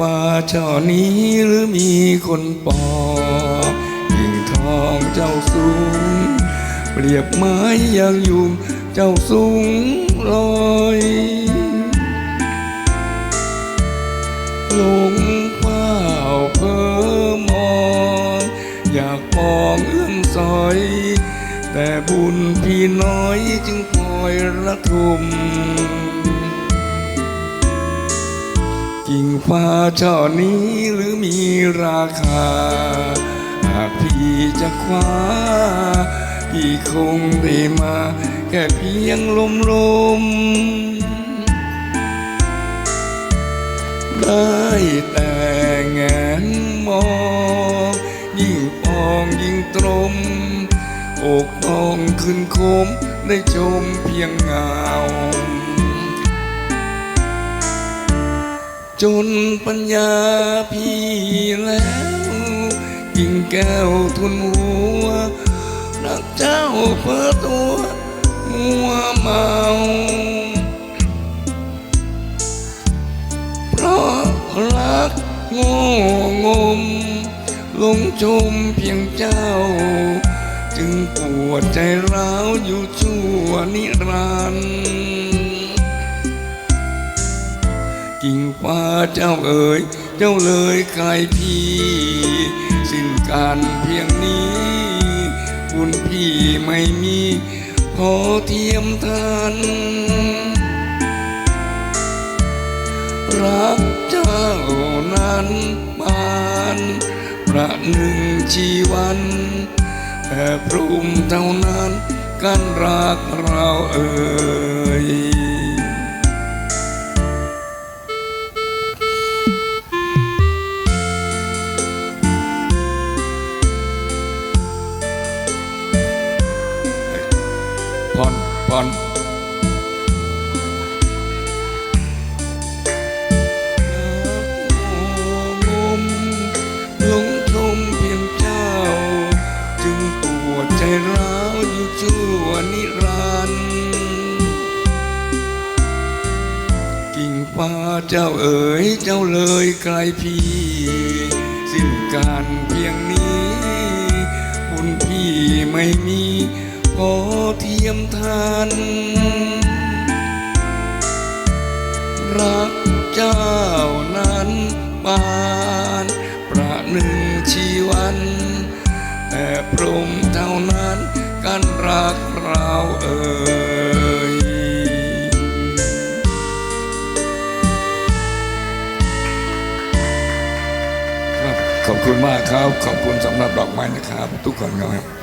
ว่าช่อนี้หรือมีคนปอกกิ่งทองเจ้าสูง เปรียบไม้ยางยุงเจ้าสูงลอยหลงเฝ้าเพ้อมอง อยากมองเอื้อมซอย แต่บุญพี่น้อยจึงคอยระทม กิ่งฟ้าช่อนี้หรือมีราคา หากพี่จะคว้า พี่คงได้มา แค่เพียงลมลมๆได้แต่แงนมอง ยิ่งปองยิ่งตรม อกพองขึ้นคมได้ชมเพียงเงา จนปัญญาพี่แล้วกิ่งแก้วทุนหัวนักเจ้าเปิดตัวมัวเมาเพราะรักโง่งมลงชมเพียงเจ้า จึงปวดใจร้าวอยู่ชั่วนิรันดร์ กิ่งฟ้าเจ้าเอ๋ยเจ้าเลยกลายพี่ สิ้นการเพียงนี้บุญพี่ไม่มีพอเทียมทันรักเจ้านั้นบานประหนึ่งชีวันแต่พรุ่มเท่านั้นกันรักเราเอ่ย ผ่อนผ่อนหลงชมเพียงเจ้า จึงปวดใจร้าวอยู่ชั่วนิรันดร์กิ่งฟ้าเจ้าเอ๋ยเจ้าเลยไกลพี่ สิ้นการเพียงนี้ บุญพี่ไม่มี พอเทียมทัน รักเจ้านั้นปานประหนึ่งชีวัน แต่พรหมเท่านั้นกันรักเราเอ่ยครับขอบคุณมากครับ ขอบคุณสำหรับดอกไม้นะครับ ทุกคนครับ